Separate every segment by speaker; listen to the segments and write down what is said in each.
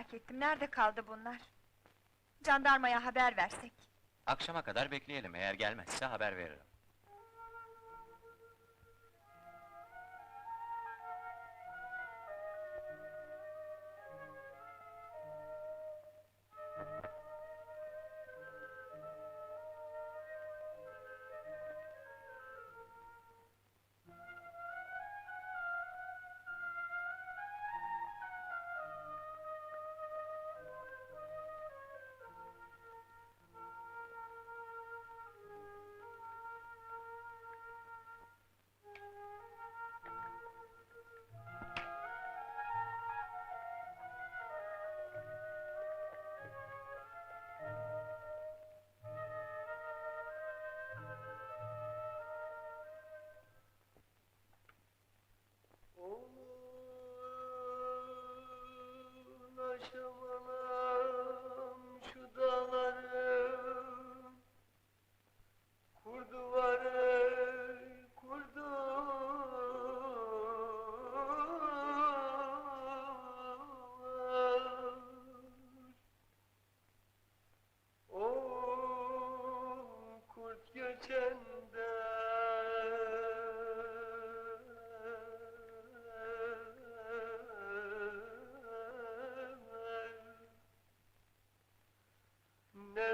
Speaker 1: merak ettim, nerede kaldı bunlar? Jandarmaya haber versek.
Speaker 2: Akşama kadar bekleyelim, eğer gelmezse haber veririm.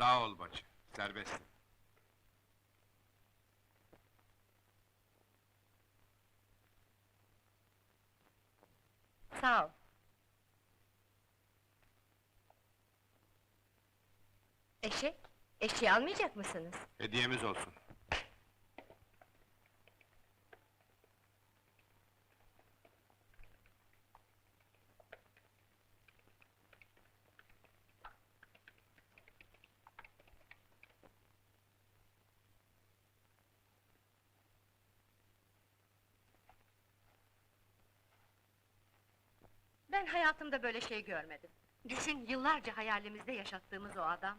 Speaker 3: Sağ ol bacı, serbestsin.
Speaker 4: Sağ ol. Eşek, eşeği almayacak mısınız?
Speaker 3: Hediyemiz olsun.
Speaker 4: Ben hayatımda böyle şey görmedim. Düşün, yıllarca hayalimizde yaşattığımız o adam...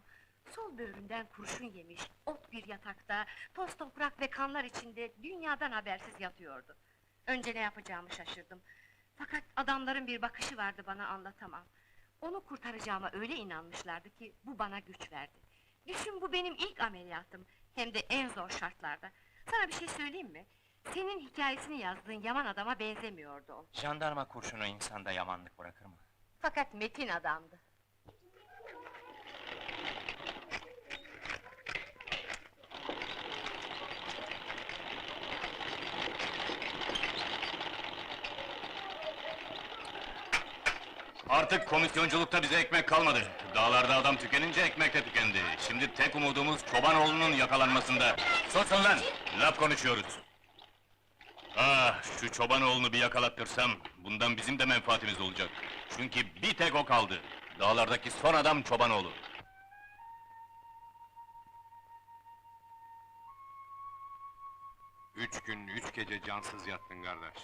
Speaker 4: ...sol böğründen kurşun yemiş, ot bir yatakta... ...toz toprak ve kanlar içinde dünyadan habersiz yatıyordu. Önce ne yapacağımı şaşırdım. Fakat adamların bir bakışı vardı bana anlatamam. Onu kurtaracağıma öyle inanmışlardı ki bu bana güç verdi. Düşün bu benim ilk ameliyatım. Hem de en zor şartlarda. Sana bir şey söyleyeyim mi? Senin hikayesini yazdığın yaman adama benzemiyordu o.
Speaker 2: Jandarma kurşunu insanda yamanlık bırakır mı?
Speaker 4: Fakat metin adamdı.
Speaker 3: Artık komisyonculukta bize ekmek kalmadı. Dağlarda adam tükenince ekmek de tükendi. Şimdi tek umudumuz Çobanoğlu'nun yakalanmasında. Susun lan! Laf konuşuyoruz. Ah, şu Çobanoğlu'nu bir yakalattırsam, bundan bizim de menfaatimiz olacak. Çünkü bir tek o kaldı. Dağlardaki son adam Çobanoğlu. Üç gün, üç gece cansız yattın kardeş.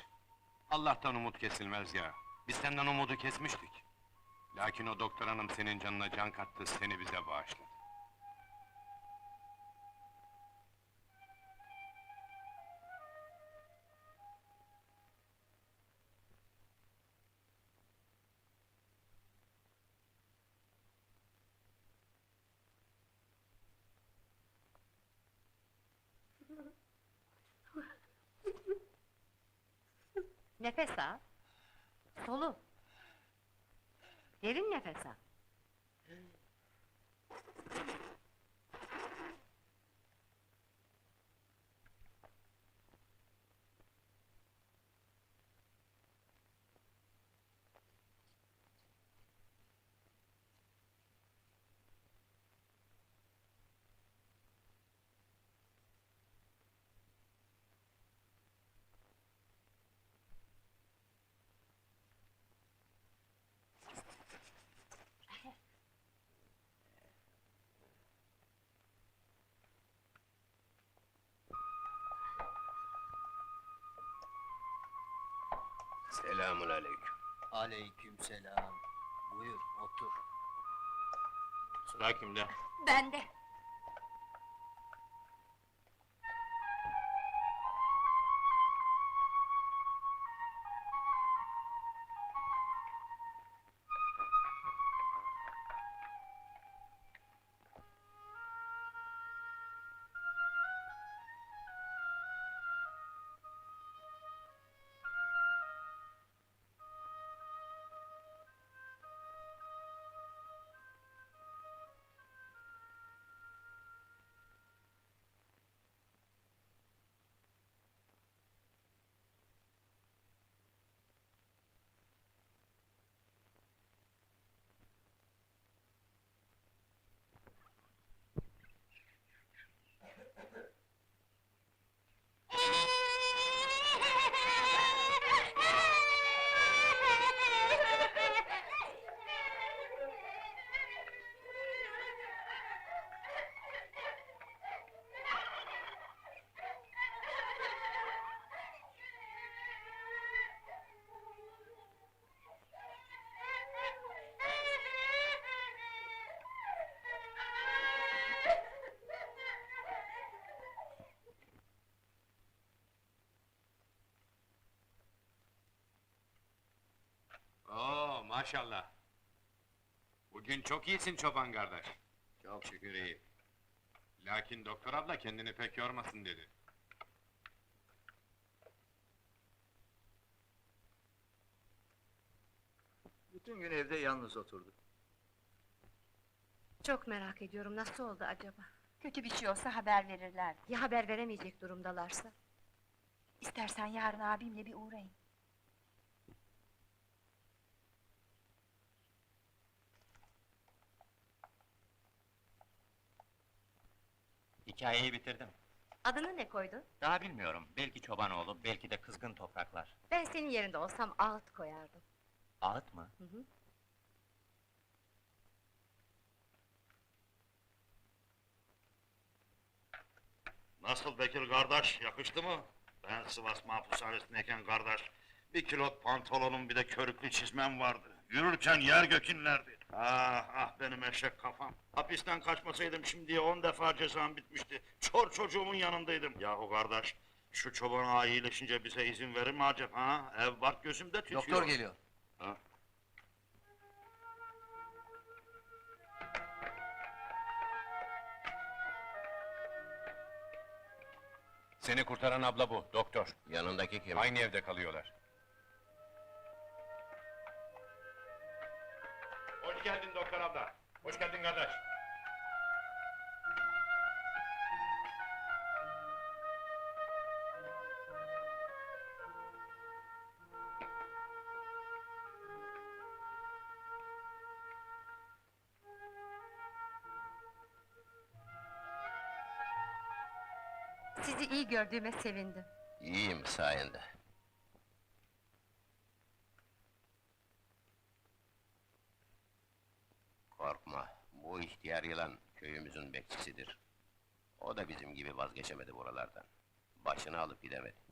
Speaker 3: Allah'tan umut kesilmez ya. Biz senden umudu kesmiştik. Lakin o doktor hanım senin canına can kattı, seni bize bağışladı.
Speaker 4: Nefes al. Solu. Derin nefes al.
Speaker 5: Selamun aleyküm.
Speaker 6: Aleykümselam. Buyur, otur.
Speaker 3: Sıra kimde?
Speaker 4: Ben
Speaker 7: maşallah. Bugün çok iyisin çoban kardeş.
Speaker 5: Çok şükür iyiyim.
Speaker 7: Lakin doktor abla kendini pek yormasın dedi.
Speaker 6: Bütün gün evde yalnız oturdu.
Speaker 4: Çok merak ediyorum, nasıl oldu acaba?
Speaker 1: Kötü bir şey olsa haber verirler.
Speaker 4: Ya haber veremeyecek durumdalarsa?
Speaker 1: İstersen yarın abimle bir uğrayın.
Speaker 2: Hikayeyi bitirdim.
Speaker 4: Adını ne koydun?
Speaker 2: Daha bilmiyorum. Belki çobanoğlu, belki de kızgın topraklar.
Speaker 4: Ben senin yerinde olsam ağıt koyardım.
Speaker 2: Ağıt mı?
Speaker 4: Hı hı.
Speaker 5: Nasıl Bekir kardeş, yakıştı mı? Ben Sivas mahpushanesindeyken kardeş, bir kilot pantolonum bir de körüklü çizmem vardı. Yürürken yer gök inlerdi. Ah ah benim eşek kafam. Hapisten kaçmasaydım şimdiye on defa cezam bitmişti. Çor çocuğumun yanındaydım. Yahu kardeş, şu çoban ağa iyileşince bize izin verir mi acaba ha? Ev bak gözümde tütüyor.
Speaker 6: Doktor geliyor.
Speaker 3: Seni kurtaran abla bu, doktor.
Speaker 5: Yanındaki kim?
Speaker 3: Aynı evde kalıyorlar.
Speaker 4: Sizi iyi gördüğüme sevindim.
Speaker 5: İyiyim sayende. Korkma, bu ihtiyar yılan köyümüzün bekçisidir. O da bizim gibi vazgeçemedi buralardan. Başını alıp gidemedi.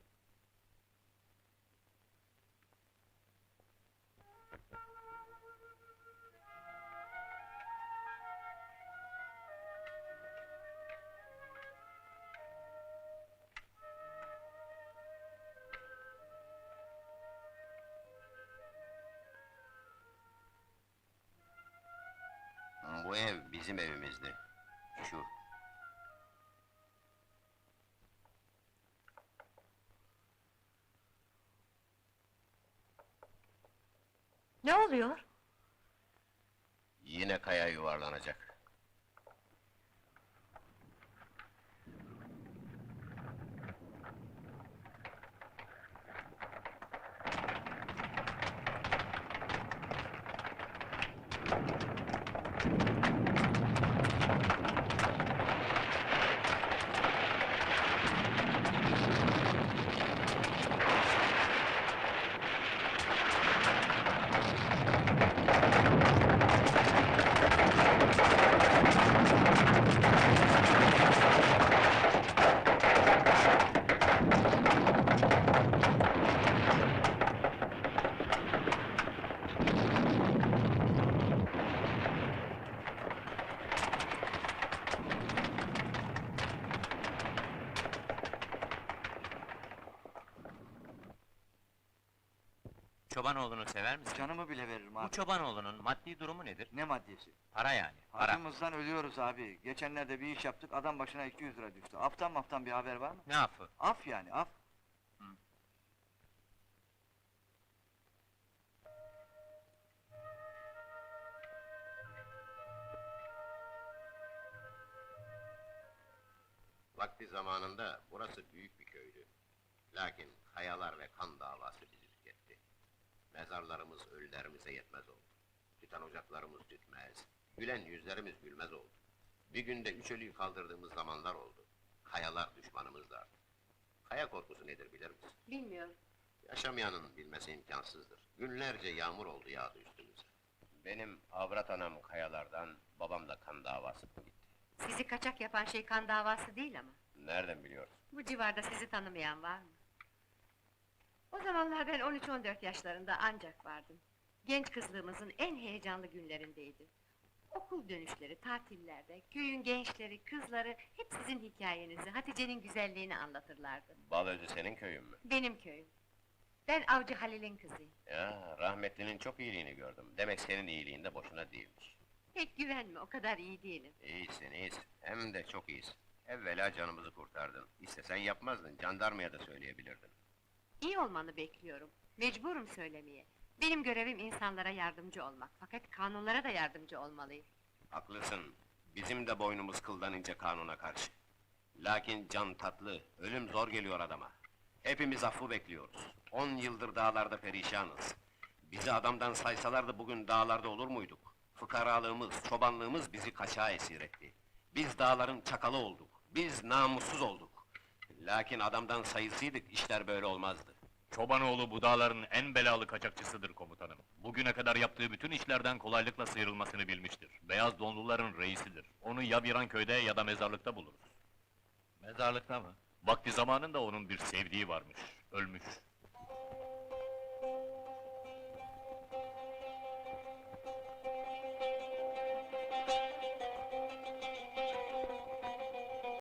Speaker 5: Bu ev bizim evimizdi. Şu.
Speaker 4: Ne oluyor?
Speaker 5: Yine kaya yuvarlanacak.
Speaker 2: Çobanoğlu'nu sever misin?
Speaker 6: Canımı bile veririm
Speaker 2: Bu
Speaker 6: abi.
Speaker 2: Çobanoğlu'nun maddi durumu nedir?
Speaker 6: Ne maddesi?
Speaker 2: Para yani, para.
Speaker 6: Acımızdan ölüyoruz abi. Geçenlerde bir iş yaptık, adam başına 200 lira düştü. Aftan maftan bir haber var mı?
Speaker 2: Ne affı?
Speaker 6: Af yani, af.
Speaker 8: Vakti zamanında burası büyük bir köydü. Lakin kayalar ve kan davası bizi. Mezarlarımız ölülerimize yetmez oldu. Tüten ocaklarımız tütmez, gülen yüzlerimiz gülmez oldu. Bir günde üç ölüyü kaldırdığımız zamanlar oldu. Kayalar düşmanımızdı Kaya korkusu nedir bilir misin?
Speaker 4: Bilmiyorum.
Speaker 8: Yaşamayanın bilmesi imkansızdır. Günlerce yağmur oldu yağdı üstümüze. Benim avrat anam kayalardan, babam da kan davası gitti.
Speaker 4: Sizi kaçak yapan şey kan davası değil ama.
Speaker 8: Nereden biliyorsun?
Speaker 4: Bu civarda sizi tanımayan var mı? O zamanlar ben 13-14 yaşlarında ancak vardım. Genç kızlığımızın en heyecanlı günlerindeydi. Okul dönüşleri, tatillerde, köyün gençleri, kızları hep sizin hikayenizi, Hatice'nin güzelliğini anlatırlardı.
Speaker 8: Balözü senin köyün mü?
Speaker 4: Benim köyüm. Ben Avcı Halil'in kızıyım.
Speaker 8: Ya, rahmetlinin çok iyiliğini gördüm. Demek senin iyiliğin de boşuna değilmiş.
Speaker 4: Pek güvenme, o kadar iyi değilim.
Speaker 8: İyisin, iyisin. Hem de çok iyisin. Evvela canımızı kurtardın. İstesen yapmazdın, jandarmaya da söyleyebilirdin.
Speaker 4: İyi olmanı bekliyorum. Mecburum söylemeye. Benim görevim insanlara yardımcı olmak. Fakat kanunlara da yardımcı olmalıyım.
Speaker 8: Haklısın. Bizim de boynumuz kıldan ince kanuna karşı. Lakin can tatlı, ölüm zor geliyor adama. Hepimiz affı bekliyoruz. On yıldır dağlarda perişanız. Bizi adamdan saysalardı bugün dağlarda olur muyduk? Fıkaralığımız, çobanlığımız bizi kaçağa esir etti. Biz dağların çakalı olduk. Biz namussuz olduk. Lakin adamdan sayısıydık, işler böyle olmazdı.
Speaker 3: Çobanoğlu bu dağların en belalı kaçakçısıdır komutanım. Bugüne kadar yaptığı bütün işlerden kolaylıkla sıyrılmasını bilmiştir. Beyaz donluların reisidir. Onu ya Biranköy'de ya da mezarlıkta buluruz.
Speaker 2: Mezarlıkta mı?
Speaker 3: Vakti zamanında onun bir sevdiği varmış, ölmüş.